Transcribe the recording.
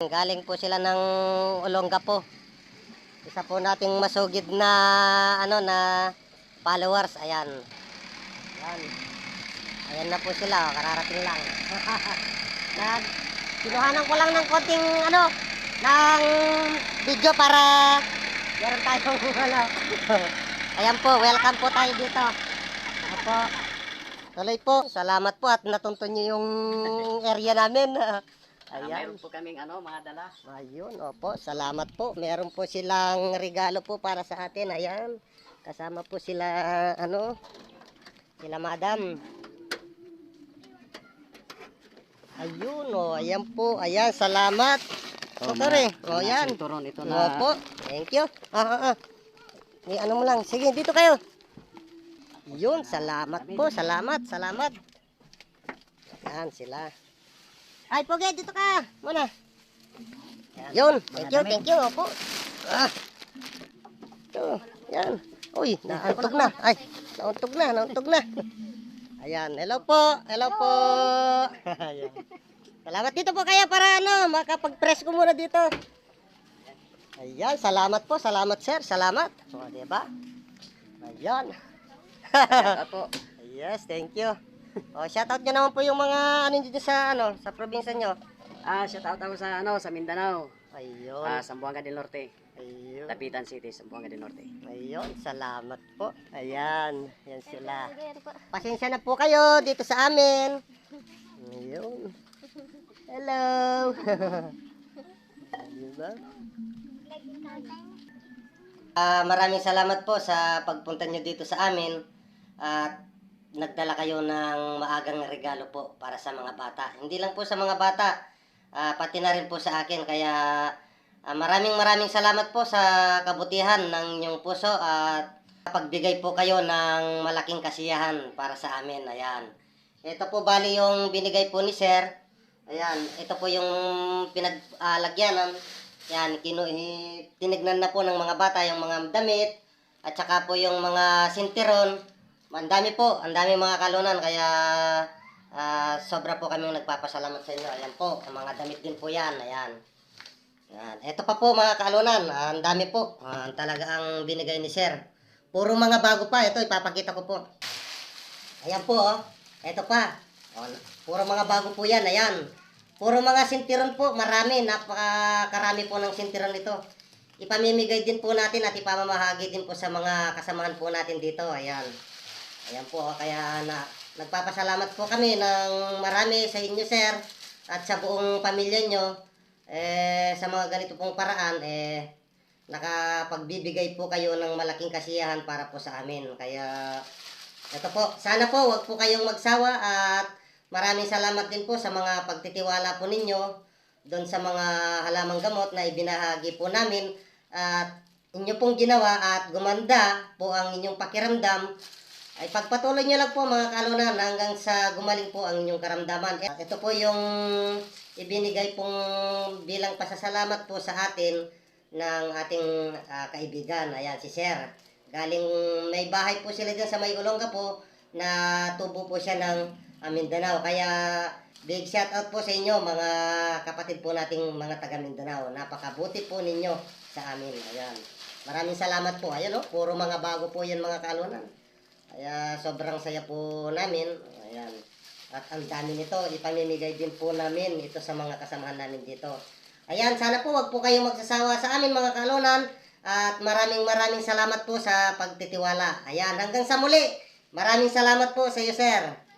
Galing po sila ng Olonga po. Isa po nating masugid na ano na followers. Ayan. Ayan. Ayan na po sila. Kararating lang. Nag kinuhanan ko lang ng konting ano ng video para meron tayong ano. Ayan po, welcome po tayo dito. Opo. Tuloy po. Salamat po at natuntun niyo yung area namin. Ah, Ayan. mayroon po kaming ano, mga dala. Ayun, opo, salamat po. Meron po silang regalo po para sa atin. Ayan. Kasama po sila, ano, sila madam. Ayun, oh, ayan po. Ayan, salamat. Oh, sorry. Oh, mga ayan. sinturon ito na. Opo, thank you. Ah, ah, ah. May ano mo lang. Sige, dito kayo. Yun, salamat po. Salamat, salamat. Ayan sila. Ay, Pogi, dito ka. Muna. Ayan, Yun, thank you, thank you. Opo. Ah. Ito, yan. Uy, nauntog na. Ay, nauntog na, nauntog na. Ayan, hello po, hello po. Ayan. Salamat dito po kaya para ano, makapag-press ko muna dito. Ayan, salamat po, salamat sir, salamat. O, di ba? Ayan. Out po. yes, thank you. O, shoutout nyo naman po yung mga ano dito sa ano, sa probinsya nyo. Ah, shout out ako sa ano, sa Mindanao. Ayun. Ah, Sambuanga del Norte. Ayun. Lapitan City, Sambuanga del Norte. Ayun, salamat po. Ayan, yan sila. Pasensya na po kayo dito sa amin. Ayun. Hello. diba? Ah, maraming salamat po sa pagpunta nyo dito sa amin at nagdala kayo ng maagang regalo po para sa mga bata. Hindi lang po sa mga bata, ah, pati na rin po sa akin. Kaya ah, maraming maraming salamat po sa kabutihan ng inyong puso at pagbigay po kayo ng malaking kasiyahan para sa amin. Ayan. Ito po bali yung binigay po ni Sir. Ayan, ito po yung pinaglalagyanan. Yan, kinu i- tinignan na po ng mga bata yung mga damit at saka po yung mga sintiron. Ang dami po, ang dami mga kalunan kaya ah, sobra po kami nagpapasalamat sa inyo. Ayan po, ang mga damit din po yan. Ayan. Yan. Ito pa po mga kalunan, ang dami po. Ah, talaga ang binigay ni Sir. Puro mga bago pa. Ito, ipapakita ko po. Ayan po, oh. Ito pa. Oh, puro mga bago po yan. Ayan. Puro mga sintiron po. Marami. Napakarami po ng sintiron ito. Ipamimigay din po natin at ipamamahagi din po sa mga kasamahan po natin dito. Ayan. Ayan po. Kaya na, nagpapasalamat po kami ng marami sa inyo, sir. At sa buong pamilya nyo. Eh, sa mga ganito pong paraan, eh, nakapagbibigay po kayo ng malaking kasiyahan para po sa amin. Kaya, ito po, sana po wag po kayong magsawa at maraming salamat din po sa mga pagtitiwala po ninyo doon sa mga halamang gamot na ibinahagi po namin at inyo pong ginawa at gumanda po ang inyong pakiramdam ay pagpatuloy nyo lang po mga kalunan hanggang sa gumaling po ang inyong karamdaman. Ito po yung ibinigay pong bilang pasasalamat po sa atin ng ating ah, kaibigan. Ayan, si Sir. Galing may bahay po sila dyan sa may Olonga po na tubo po siya ng ah, Mindanao. Kaya big shout out po sa inyo mga kapatid po nating mga taga Mindanao. Napakabuti po ninyo sa amin. Ayan. Maraming salamat po. Ayan o, puro mga bago po yan mga kalunan. Kaya sobrang saya po namin. Ayan. At ang dami nito, ipamimigay din po namin ito sa mga kasamahan namin dito. Ayan, sana po wag po kayong magsasawa sa amin mga kalunan. At maraming maraming salamat po sa pagtitiwala. Ayan, hanggang sa muli. Maraming salamat po sa iyo, sir.